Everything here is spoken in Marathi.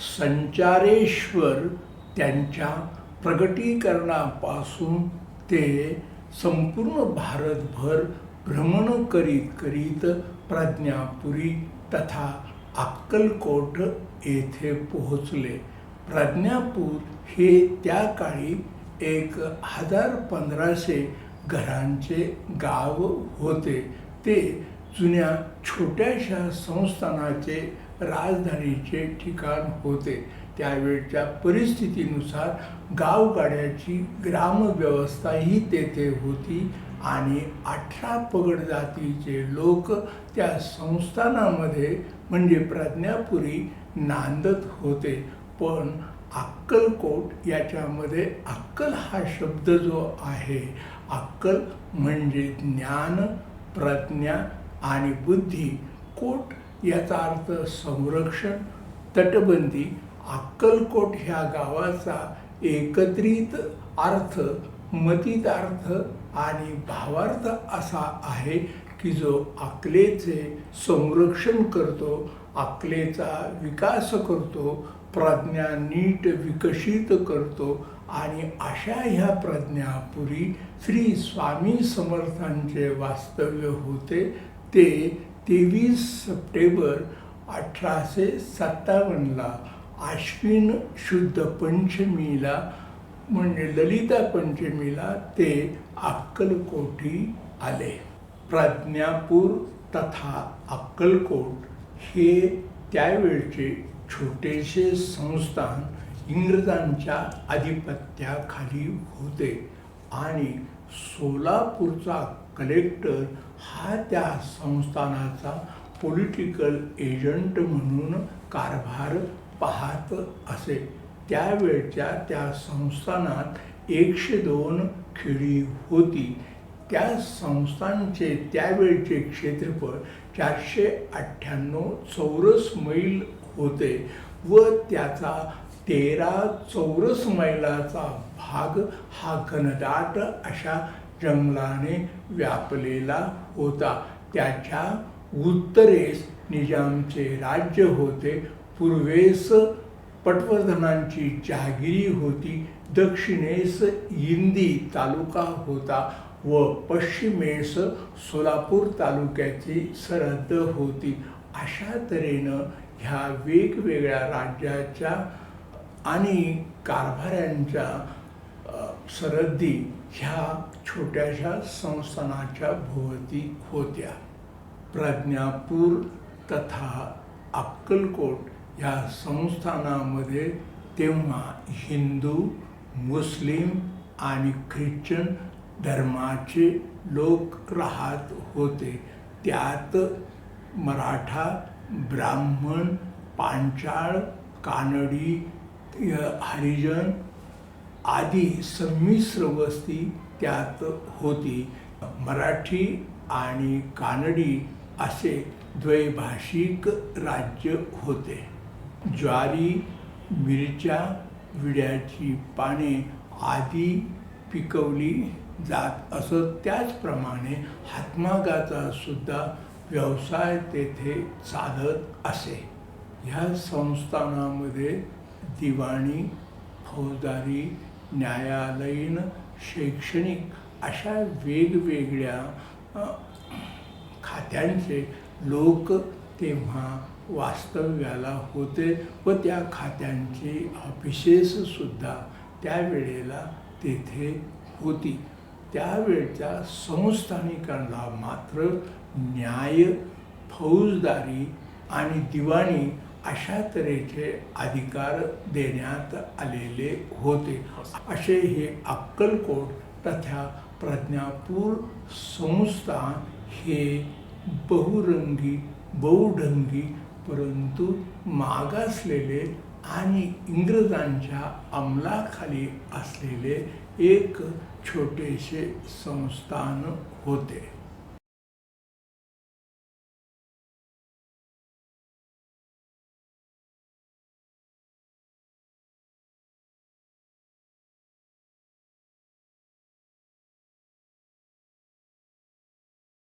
संचारेश्वर त्यांच्या प्रगटीकरणापासून ते संपूर्ण भारतभर भ्रमण करीत करीत प्रज्ञापुरी तथा अक्कलकोट येथे पोहोचले. प्रज्ञापूर हे त्या काळी एक हजार पंधराशे घरांचे गाव होते. ते जुन्या छोट्याशा संस्थानाचे राजधानीचे ठिकाण होते. त्यावेळच्या परिस्थितीनुसार गावगाड्याची ग्रामव्यवस्थाही तेथे होती आणि अठरा पगड जातीचे लोक त्या संस्थानामध्ये म्हणजे प्रज्ञापुरी नांदत होते. पण अक्कलकोट याच्यामध्ये अक्कल हा शब्द जो आहे अक्कल म्हणजे ज्ञान प्रज्ञा आणि बुद्धी कोट याचा अर्थ संरक्षण तटबंदी अक्कलकोट ह्या गावाचा एकत्रित अर्थ मतीत अर्थ आणि भावार्थ असा आहे की जो आकलेचे संरक्षण करतो आकलेचा विकास करतो प्रज्ञा नीट विकसित करतो आणि अशा ह्या प्रज्ञापुरी श्री स्वामी समर्थांचे वास्तव्य होते ते तेवीस सप्टेंबर अठराशे सत्तावन्नला आश्विन शुद्ध पंचमीला म्हणजे ललिता पंचमीला ते अक्कलकोटी आले. प्रज्ञापूर तथा अक्कलकोट हे त्यावेळचे छोटेसे संस्थान इंग्रजांच्या आधिपत्याखाली होते आणि सोलापूरचा कलेक्टर हा त्या संस्थानाचा पॉलिटिकल एजंट म्हणून कारभार पाहत असे. त्यावेळच्या त्या संस्थानात एकशे दोन खेडी होती. त्या संस्थानचे त्यावेळचे क्षेत्रफळ चारशे अठ्ठ्याण्णव चौरस मैल होते व त्याचा तेरा चौरस मैलाचा भाग हा घनदाट अशा जंगलाने व्यापलेला होता. त्याच्या उत्तरेस निजामचे राज्य होते. पूर्वेस पटवर्धनांची जहागिरी होती. दक्षिणेस इंदी तालुका होता व पश्चिमेस सोलापूर तालुक्याची सरहद्द होती. अशा तऱ्हेनं ह्या वेगवेगळ्या राज्याच्या आणि कारभाऱ्यांच्या सरहद्दी ह्या छोट्याशा संस्थानाच्या भोवती होत्या प्रज्ञापूर तथा अक्कलकोट या संस्थानामध्ये तेव्हा हिंदू मुस्लिम आणि ख्रिश्चन धर्माचे लोक राहत होते. त्यात मराठा ब्राह्मण पांचाळ कानडी हरिजन आदी संमिश्र वस्ती त्यात होती. मराठी आणि कानडी असे द्वैभाषिक राज्य होते. ज्वारी मिरच्या विड्याची पाने आदी पिकवली जात असत. त्याचप्रमाणे हातमागाचा सुद्धा व्यवसाय तेथे चालत असे. ह्या संस्थानामध्ये दिवाणी फौजदारी न्यायालयीन शैक्षणिक अशा वेगवेगळ्या खात्यांचे लोक तेव्हा वास्तव्याला होते व त्या खात्यांची ऑफिसेससुद्धा त्यावेळेला तेथे होती. त्यावेळच्या संस्थानिकांना मात्र न्याय फौजदारी आणि दिवाणी अशा तऱ्हेचे अधिकार देण्यात आलेले होते. असे हे अक्कलकोट तथा प्रज्ञापूर संस्थान हे बहुरंगी बहुढंगी परंतु मागासलेले आणि इंग्रजांच्या अंमलाखाली असलेले एक छोटेसे संस्थान होते.